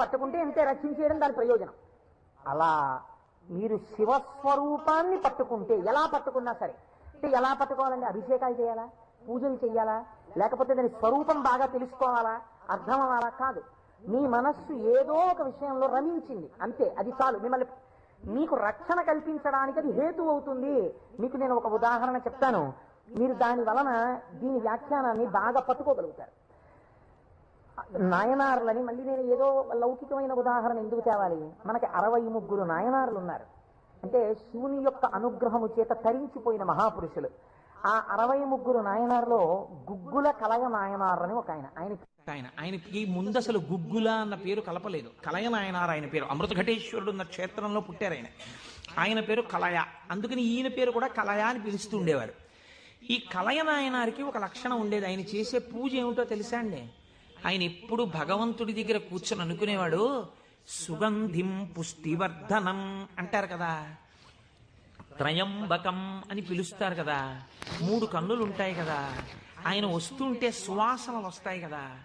పట్టుకుంటే ఇంతే రక్షించేయడం దాని ప్రయోజనం. అలా మీరు శివస్వరూపాన్ని పట్టుకుంటే ఎలా పట్టుకున్నా సరే అంటే ఎలా పట్టుకోవాలండి? అభిషేకాలు చేయాలా? పూజలు చేయాలా లేకపోతే దాని స్వరూపం బాగా తెలుసుకోవాలా? అర్థం అవ్వాలా? కాదు. మీ మనస్సు ఏదో ఒక విషయంలో రమించింది. అంతే అది చాలు. మిమ్మల్ని మీకు రక్షణ కల్పించడానికి అది హేతు అవుతుంది. మీకు నేను ఒక ఉదాహరణ చెప్తాను. మీరు దాని వలన దీని వ్యాఖ్యానాన్ని బాగా పట్టుకోగలుగుతారు. నాయనారులని మళ్ళీ నేను ఏదో లౌకికమైన ఉదాహరణ ఎందుకు తేవాలి? మనకి అరవై ముగ్గురు నాయనారులు ఉన్నారు అంటే శివుని యొక్క అనుగ్రహము చేత తరించిపోయిన మహాపురుషులు. ఆ అరవై ముగ్గురు నాయనారులో గుగ్గుల కలయ నాయనారు అని ఒక ఆయన. ఆయన ఆయన. ఆయనకి ముందు అసలు గుగ్గుల అన్న పేరు కలపలేదు. కలయ నాయనారు ఆయన పేరు. అమృతఘటేశ్వరుడు ఉన్న క్షేత్రంలో పుట్టారు ఆయన. ఆయన పేరు కలయ. అందుకని ఈయన పేరు కూడా కలయ అని పిలుస్తూ ఉండేవారు. ఈ కలయ నాయనారికి ఒక లక్షణం ఉండేది. ఆయన చేసే పూజ ఏమిటో తెలుసా అండి? ఆయన ఎప్పుడు భగవంతుడి దగ్గర కూర్చొని అనుకునేవాడు సుగంధిం పుష్టివర్ధనం అంటారు కదా. త్రయంబకం అని పిలుస్తారు కదా. మూడు కన్నులు ఉంటాయి కదా. ఆయన వస్తుంటే సువాసనలు వస్తాయి కదా.